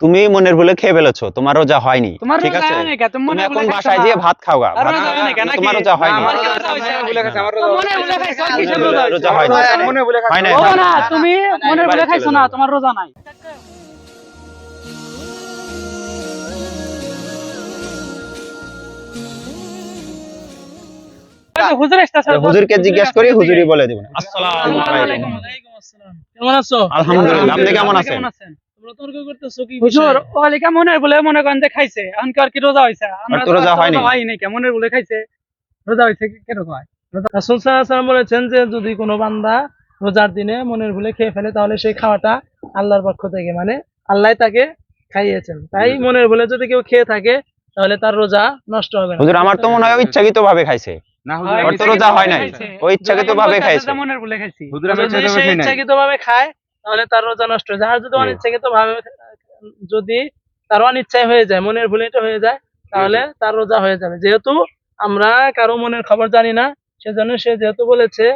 তুমি মনের ভুলে খেয়ে ফেলেছো তোমার রোজা হয়নি ঠিক আছে? তুমি এখন বাসায় গিয়ে ভাত কেন নাকি? তোমার রোজা হয়নি। রোজা হয়নি। তুমি মনে ভুলে খাইছো না তোমার রোজা নাই। হুজুরকে জিজ্ঞেস করি হুজুরই বলে দিবেন আসসালামু আলাইকুম। কেমন আছো? আলহামদুলিল্লাহ আপনি কেমন আছেন? কেমন আছেন? তোমরা তর্ক করতেছো কি হুজুর ওয়ালিকা মনের বলে মনে করেন যে খাইছে এখন কি আর কি রোজা হইছে? আমরা তো রোজা হয়নি। হয়নি কে মনের বলে খাইছে? রোজা হইছে কি কেরকম হয়? রাসূল সাল্লাল্লাহু আলাইহি ওয়াসাল্লাম বলেছেন যে যদি কোনো বান্দা রোজার দিনে মনের ভুলে খেয়ে ফেলে তাহলে সেই খাওয়াটা আল্লাহর পক্ষ থেকে মানে আল্লাহ তাকে খাইয়েছেন। তাই মনের ভুলে যদি কেউ খেয়ে থাকে তাহলে তার রোজা নষ্ট হবে না। হুজুর আমার তো মনে হয় ইচ্ছাকৃত ভাবে খাইছে। না হয়, ওর তো রোজা হয় নাই। ও ইচ্ছাকৃত ভাবে খাইছে। মনের বলে খাইছি। হুজুর আমি ইচ্ছাকৃত ভাবে খায় তাহলে তার রোজা নষ্ট হয়ে যায়। আর যদি। অনিচ্ছাকৃত ভাবে যদি তার অনিচ্ছায় হয়ে যায় মনের ভুলে এটা হয়ে যায় তাহলে তার রোজা হয়ে যাবে। যেহেতু আমরা কারও মনের খবর জানি না সেজন্য সে যেহেতু বলেছে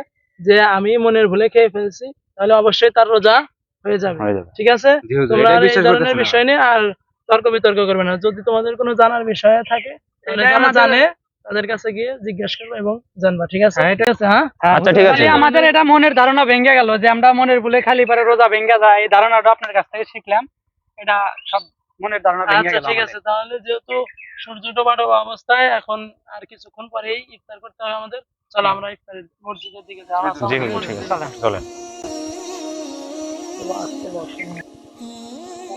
যে আমি মনের ভুলে খেয়ে ফেলছি তাহলে অবশ্যই তার রোজা হয়ে যাবে। ঠিক আছে? তোমরা আর এই ধরনের বিষয় নিয়ে আর তর্ক বিতর্ক করবে না। যদি তোমাদের কোনো জানার বিষয় থাকে জানে তাদের কাছে গিয়ে জিজ্ঞাসা করবে এবং জানবা ঠিক আছে? ঠিক আছে হ্যাঁ? আচ্ছা ঠিক আছে। আমাদের এটা মনের ধারণা ভেঙে গেল যে আমরা মনের ভুলে খালি পারে রোজা ভেঙে যায় এই ধারণাটা আপনার কাছ থেকে শিখলাম। এটা সব মনের ধারণা ভেঙে আচ্ছা গেল ঠিক আছে তাহলে যেহেতু সূর্য ডোবা ডোবা অবস্থায় এখন আর কিছুক্ষণ পরেই ইফতার করতে হবে আমাদের। চলো আমরা ইফতারের মসজিদের দিকে যাওয়া জি ঠিক আছে চলেন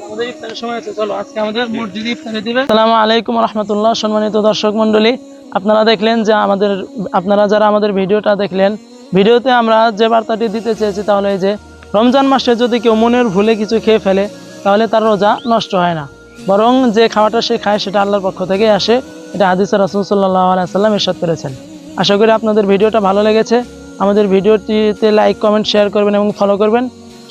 আমাদের ইফতারের সময় আছে চলো আজকে আমাদের মসজিদে ইফতারে দিবে। আসসালামু আলাইকুম রহমতুল্লাহ সম্মানিত দর্শক মণ্ডলী। আপনারা দেখলেন যে আমাদের, আপনারা যারা আমাদের ভিডিওটা দেখলেন, ভিডিওতে আমরা যে বার্তাটি দিতে চেয়েছি তাহলে এই যে, রমজান মাসে যদি কেউ মনের ভুলে কিছু খেয়ে ফেলে, তাহলে তার রোজা নষ্ট হয় না। বরং যে খাওয়াটা সে খায় সেটা আল্লাহর পক্ষ থেকে আসে, এটা হাদিসে রাসুল সাল্লাহ আলাইসাল্লাম এরশাদ করেছেন। আশা করি আপনাদের ভিডিওটা ভালো লেগেছে। আমাদের ভিডিওটিতে লাইক কমেন্ট শেয়ার করবেন এবং ফলো করবেন।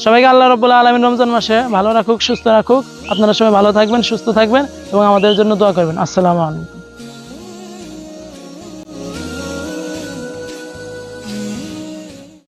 সবাইকে আল্লাহ রব্বুল্লাহ আলমিন রমজান মাসে ভালো রাখুক, সুস্থ রাখুক। আপনারা সবাই ভালো থাকবেন, সুস্থ থাকবেন এবং আমাদের জন্য দোয়া করবেন। আসসালামু আলাইকুম।